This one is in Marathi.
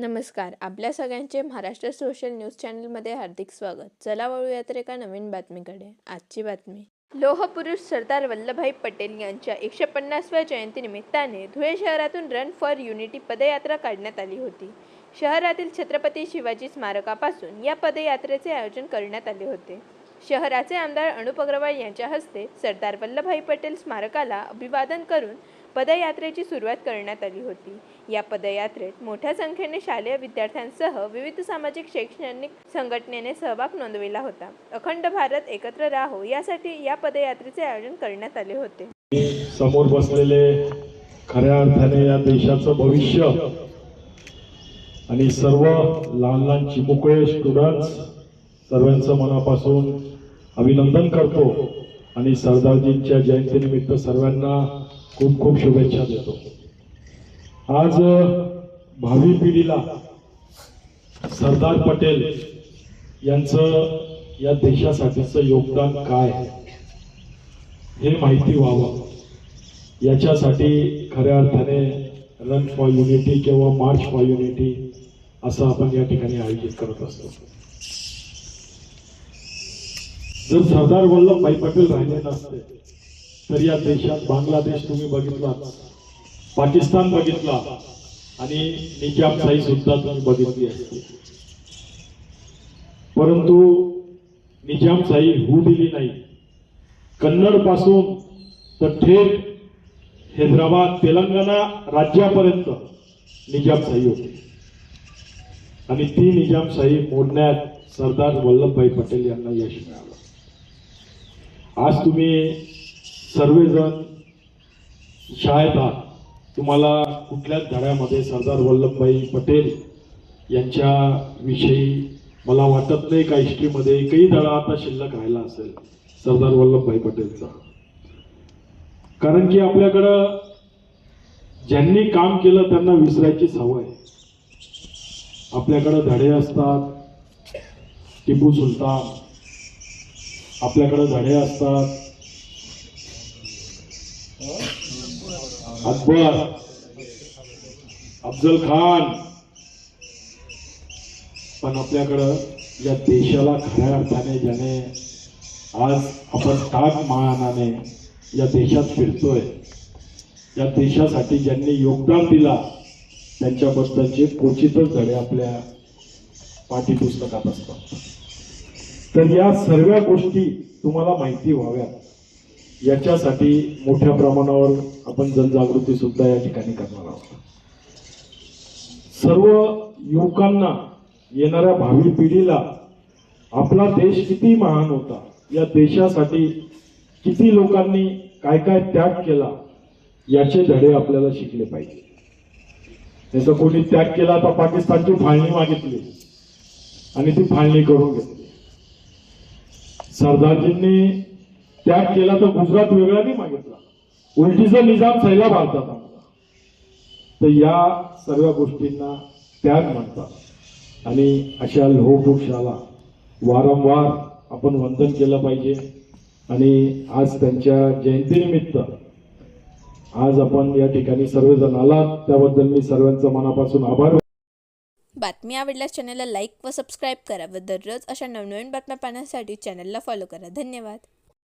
नमस्कार. आपल्या सगळ्यांचे महाराष्ट्र सोशल न्यूज चॅनलमध्ये हार्दिक स्वागत. चला वळूया तर एका नवीन बातमीकडे. आजची बातमी. लोहपुरुष सरदार वल्लभभाई पटेल यांच्या एकशे पन्नासव्या जयंतीनिमित्ताने धुळे शहरातून रन फॉर युनिटी पदयात्रा काढण्यात आली होती. शहरातील छत्रपती शिवाजी स्मारकापासून या पदयात्रेचे आयोजन करण्यात आले होते. शहराचे आमदार अनुप अग्रवाल यांच्या हस्ते सरदार वल्लभभाई पटेल स्मारकाला अभिवादन करून पदयात्रेची सुरुवात करण्यात आली होती. या पदयात्रेत मोठ्या संख्येने शालेय विद्यार्थ्यांसह विविध सामाजिक शैक्षणिक संघटनेने सहभाग नोंदविला होता. अखंड भारत एकत्र राहो यासाठी या पदयात्रेचे आयोजन करण्यात आले होते. समोर बसलेले खऱ्या अर्थाने या देशाचं भविष्य आणि सर्व लहान लहान चिमुकळे स्टुडंट्स सर्वांचं मनापासून अभिनंदन करतो आणि सरदारजींच्या जयंतीनिमित्त सर्वांना खूप खूप शुभेच्छा देतो. आज भावी पिढीला सरदार पटेल यांचं या देशासाठीचं योगदान काय? हे माहिती व्हावं. याच्यासाठी खऱ्या अर्थाने रन फॉर युनिटी किंवा मार्च फॉर युनिटी असं आपण या ठिकाणी आयोजित करत असतो. जर सरदार वल्लभभाई पटेल राहिले नसते तर या देशात बांगलादेश तुम्ही बघितला पाकिस्तान बघितला आणि निजामशाही सुद्धा तुम्ही बघितली असते परंतु निजामशाही होऊ दिली नाही. कन्नडपासून तर थेट हैदराबाद तेलंगणा राज्यापर्यंत निजामशाही होती. आणि ती निजामशाही मोडण्यात सरदार वल्लभभाई पटेल यांना यश मिळालं. आज तुम्ही सर्वजण शाळेत आहात. तुम्हाला कुठल्याच धड्यामध्ये सरदार वल्लभभाई पटेल यांच्या विषयी मला वाटत नाही का हिस्ट्रीमध्ये एकही धडा आता शिल्लक राहिला असेल सरदार वल्लभभाई पटेलचा. कारण की आपल्याकडं ज्यांनी काम केलं त्यांना विसरायची सवय आपल्याकडं धडे असतात टिपू सुलतान. आपल्याकडं धडे असतात अकबर अफजल खान. पण आपल्याकडं या देशाला खऱ्या अर्थाने ज्याने आज आपण टाक मानाने या देशात फिरतोय या देशासाठी ज्यांनी योगदान दिला त्यांच्याबद्दलचे क्वचितच धडे आपल्या पाठ्यपुस्तकात असतात. तर या सर्व गोष्टी तुम्हाला माहिती व्हाव्यात. याच्यासाठी मोठ्या प्रमाणावर आपण जनजागृती सुद्धा या ठिकाणी करणार आहोत. सर्व युवकांना येणाऱ्या भावी पिढीला आपला देश किती महान होता या देशासाठी किती लोकांनी काय काय त्याग केला याचे धडे आपल्याला शिकले पाहिजे. त्याचा कोणी त्याग केला तर पाकिस्तानची फाळणी मागितली आणि ती फाळणी करून घेतली. सरदारजींनी त्याग केला तर गुजरात वेगळा नाही मागितला. उलटीचा निजाम सैला भारतात तर या सर्व गोष्टींना त्याग म्हणतात. आणि अशा लोहपुरुषाला वारंवार आपण वंदन केलं पाहिजे. आणि आज त्यांच्या जयंतीनिमित्त आज आपण या ठिकाणी सर्वजण आलात. त्याबद्दल मी सर्वांचा मनापासून आभार बातमी आवडल्यास चॅनलला लाईक व सबस्क्राईब करा व दररोज अशा नवनवीन बातम्या पाहण्यासाठी चॅनलला फॉलो करा. धन्यवाद.